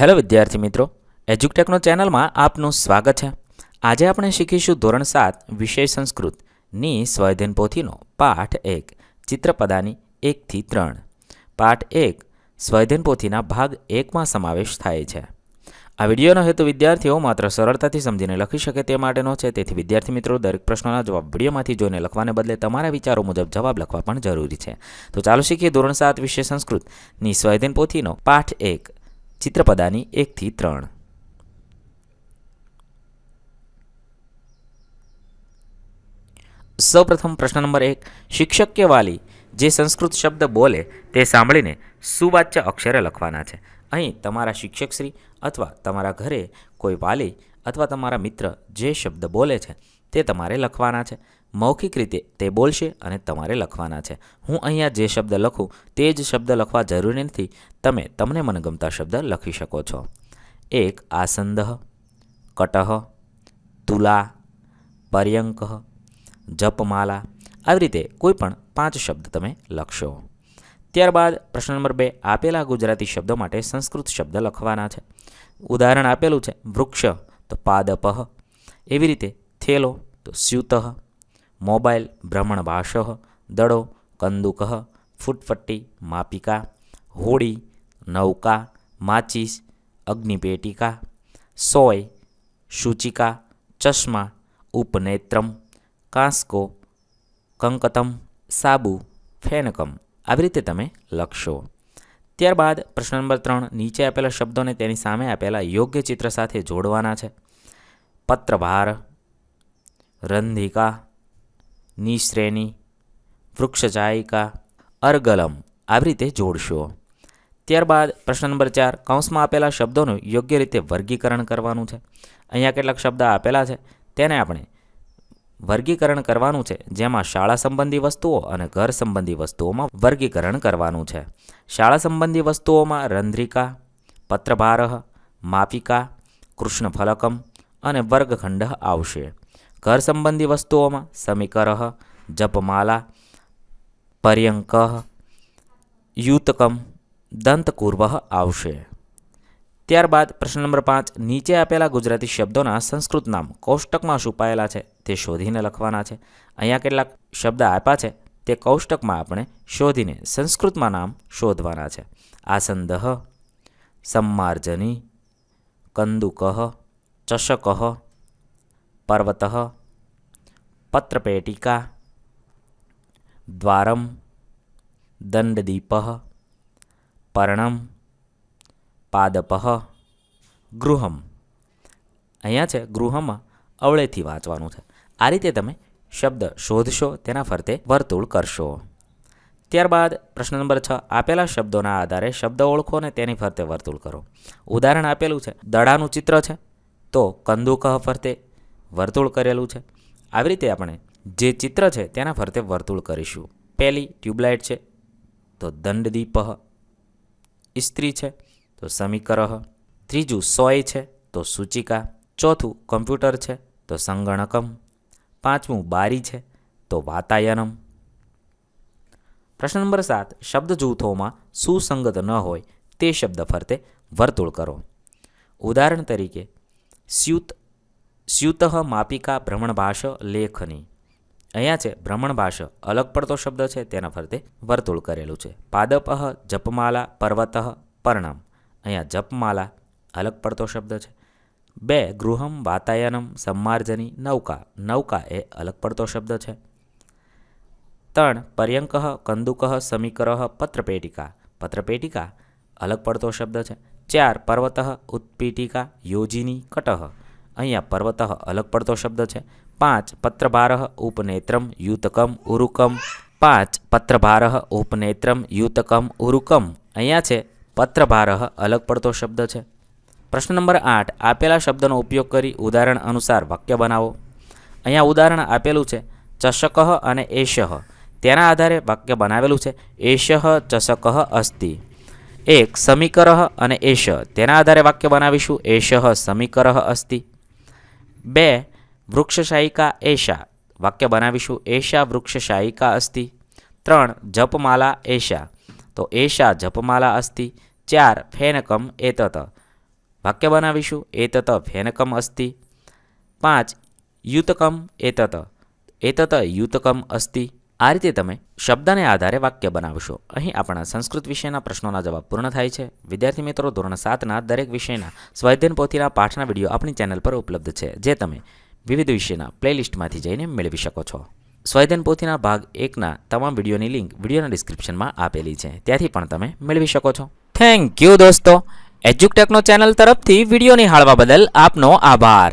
Hello વિદ્યાર્થી મિત્રો, એજ્યુકટેકનો ચેનલમાં આપનું સ્વાગત છે. આજે આપણે શીખીશું ધોરણ સાત, વિષય સંસ્કૃતની સ્વયધન પોથીનો પાઠ એક, ચિત્રપદાની એકથી ત્રણ. પાઠ એક સ્વયધન પોથીના ભાગ એકમાં સમાવેશ થાય છે. આ વિડીયોનો હેતુ વિદ્યાર્થીઓ માત્ર સરળતાથી સમજીને લખી શકે તે માટેનો છે, તેથી વિદ્યાર્થી મિત્રો દરેક પ્રશ્નોના જવાબ વિડીયોમાંથી જોઈને લખવાને બદલે તમારા વિચારો મુજબ જવાબ લખવા પણ જરૂરી છે. તો ચાલો શીખીએ ધોરણ સાત, વિષય સંસ્કૃતની સ્વયધન પોથીનો પાઠ એક. ચિત્રપદાની એકથી ત્રણ. સૌપ્રથમ પ્રશ્ન નંબર એક. શિક્ષક કે વાલી જે સંસ્કૃત શબ્દ બોલે તે સાંભળીને સુવાચ્ય અક્ષરે લખવાના છે. અહીં તમારા શિક્ષકશ્રી અથવા તમારા ઘરે કોઈ વાલી અથવા તમારા મિત્ર જે શબ્દ બોલે છે તે તમારે લખવાના છે. મૌખિક રીતે તે બોલશે અને તમારે લખવાના છે. હું અહીંયા જે શબ્દ લખું તે જ શબ્દ લખવા જરૂરી નથી. તમે તમને મનગમતા શબ્દ લખી શકો છો. એક આસંદહ કટહ, તુલા, પર્યંક, જપમાલા આવી રીતે કોઈ પણ પાંચ શબ્દ તમે લખશો. ત્યારબાદ પ્રશ્ન નંબર બે, આપેલા ગુજરાતી શબ્દો માટે સંસ્કૃત શબ્દ લખવાના છે. ઉદાહરણ આપેલું છે વૃક્ષ, તો પાદપહ એવી રીતે થેલો, તો સ્યુતઃ. મોબાઈલ ભ્રમણભાષ દડો, કંદુક ફૂટફટ્ટી માપિકા હોડી નૌકા, માચીસ, અગ્નિપેટિકા, સોય, સૂચિકા, ચશ્મા, ઉપનેત્રમ, કાંસકો, કંકતમ, સાબુ, ફેનકમ આવી રીતે તમે લખશો. ત્યારબાદ પ્રશ્ન નંબર ત્રણ, નીચે આપેલા શબ્દોને તેની સામે આપેલા યોગ્ય ચિત્ર સાથે જોડવાના છે. પત્રભાર, રંધિકા નિશ્રેણી, વૃક્ષજાયિકા, અર્ગલમ આવી રીતે જોડશો. ત્યારબાદ પ્રશ્ન નંબર ચાર, કૌંસમાં આપેલા શબ્દોનું યોગ્ય રીતે વર્ગીકરણ કરવાનું છે. અહીંયા કેટલાક શબ્દ આપેલા છે, તેને આપણે વર્ગીકરણ કરવાનું છે, જેમાં શાળા સંબંધી વસ્તુઓ અને ઘર સંબંધી વસ્તુઓમાં વર્ગીકરણ કરવાનું છે. શાળા સંબંધી વસ્તુઓમાં રંધ્રિકા પત્રભાર માપિકા, કૃષ્ણફલકમ અને વર્ગખંડ આવશે. ઘર સંબંધી વસ્તુઓમાં સમીકરહ, જપમાલા પર્યંક યુતકમ દંતકૂર્વ આવશે. ત્યારબાદ પ્રશ્ન નંબર પાંચ, નીચે આપેલા ગુજરાતી શબ્દોના સંસ્કૃત નામ કોષ્ટકમાં છુપાયેલા છે, તે શોધીને લખવાના છે. અહીંયા કેટલાક શબ્દ આપ્યા છે, તે કોષ્ટકમાં આપણે શોધીને સંસ્કૃતમાં નામ શોધવાના છે. આસંદહ, સંમાર્જની કંદુક ચષક પર્વત પત્રપેટિકા દ્વારમ દંડદીપ પર્ણમ પાદપહ ગૃહમ અહીંયા છે, ગૃહમાં અવળેથી વાંચવાનું છે. આ રીતે તમે શબ્દ શોધશો, તેના ફરતે વર્તુળ કરશો. ત્યારબાદ પ્રશ્ન નંબર છ, આપેલા શબ્દોના આધારે શબ્દ ઓળખો અને તેની ફરતે વર્તુળ કરો. ઉદાહરણ આપેલું છે, દડાનું ચિત્ર છે, તો કંદુકહ ફરતે વર્તુળ કરેલું છે. આવી રીતે આપણે જે ચિત્ર છે તેના ફરતે વર્તુળ કરીશું. પહેલી ટ્યુબલાઇટ છે, તો દંડદીપહ. ઇસ્ત્રી છે, તો સમીકરહ. ત્રીજું સોય છે, તો સૂચિકા. ચોથું કમ્પ્યુટર છે, તો સંગણકમ. પાંચમું બારી છે, તો વાતાયનમ. પ્રશ્ન નંબર સાત, શબ્દ જૂથોમાં સુસંગત ન હોય તે શબ્દ ફરતે વર્તુળ કરો. ઉદાહરણ તરીકે, સ્યુત સ્યુતઃ માપિકા ભ્રમણભાષ લેખની. અહીંયા છે, ભ્રમણભાષ અલગ પડતો શબ્દ છે, તેના ફરતે વર્તુળ કરેલું છે. પાદપહ જપમાલા, પર્વત, પરણામ. અહીંયા જપમાલા અલગ પડતો શબ્દ છે. બે, ગૃહમ, વાતાયનમ, સંમાર્જની, નૌકા. નૌકા એ અલગ પડતો શબ્દ છે. ત્રણ, પર્યંક, કંદુક, સમીકર, પત્રપેટિકા. પત્રપેટિકા અલગ પડતો શબ્દ છે. ચાર, પર્વત, ઉત્પીટિકા, યોજિની કટહ અહીંયા પર્વત અલગ પડતો શબ્દ છે. પાંચ, પત્રભાર ઉપનેત્રમ, યુતકમ, ઉરુકમ. પાંચ, પત્રભાર ઉપનેત્રમ, યુતકમ, ઉરુકમ. અહીંયા છે, પત્રભાર અલગ પડતો શબ્દ છે. પ્રશ્ન નંબર આઠ, આપેલા શબ્દનો ઉપયોગ કરી ઉદાહરણ અનુસાર વાક્ય બનાવો. અહીંયા ઉદાહરણ આપેલું છે, ચષક અને એષ તેના આધારે વાક્ય બનાવેલું છે એષ ચષક અસ્તિ. એક સમીકરહ અને એષ તેના આધારે વાક્ય બનાવીશું એષ સમીકરહ અસ્તિ. બે, વૃક્ષશાયિકા એશા. વાક્ય બનાવીશું. એશા વૃક્ષશાયિકા અસ્તિ. ત્રણ, જપમાલા એશા. તો એશા જપમાલા અસ્તિ. ચાર, ફેનકમ એતત. વાક્ય બનાવીશું. એતત, ફેનકમ અસ્તિ. પાંચ, યુતકમ એતત. એતત, યુતકમ અસ્તિ. આ રીતે તમે શબ્દને આધારે વાક્ય બનાવશો. અહીં આપણા સંસ્કૃત વિષયના પ્રશ્નોના જવાબ પૂર્ણ થાય છે. વિદ્યાર્થી મિત્રો, ધોરણ સાતના દરેક વિષયના સ્વાધ્યાયન પોથીના પાઠના વીડિયો આપણી ચેનલ પર ઉપલબ્ધ છે, જે તમે વિવિધ વિષયના પ્લેલિસ્ટમાંથી જઈને મેળવી શકો છો. સ્વાધ્યાયન પોથીના ભાગ એકના તમામ વિડીયોની લિંક વિડીયોના ડિસ્ક્રિપ્શનમાં આપેલી છે. ત્યાંથી પણ તમે મેળવી શકો છો. થેન્ક યુ દોસ્તો. એજ્યુકટેકનો ચેનલ તરફથી વીડિયો નિહાળવા બદલ આપનો આભાર.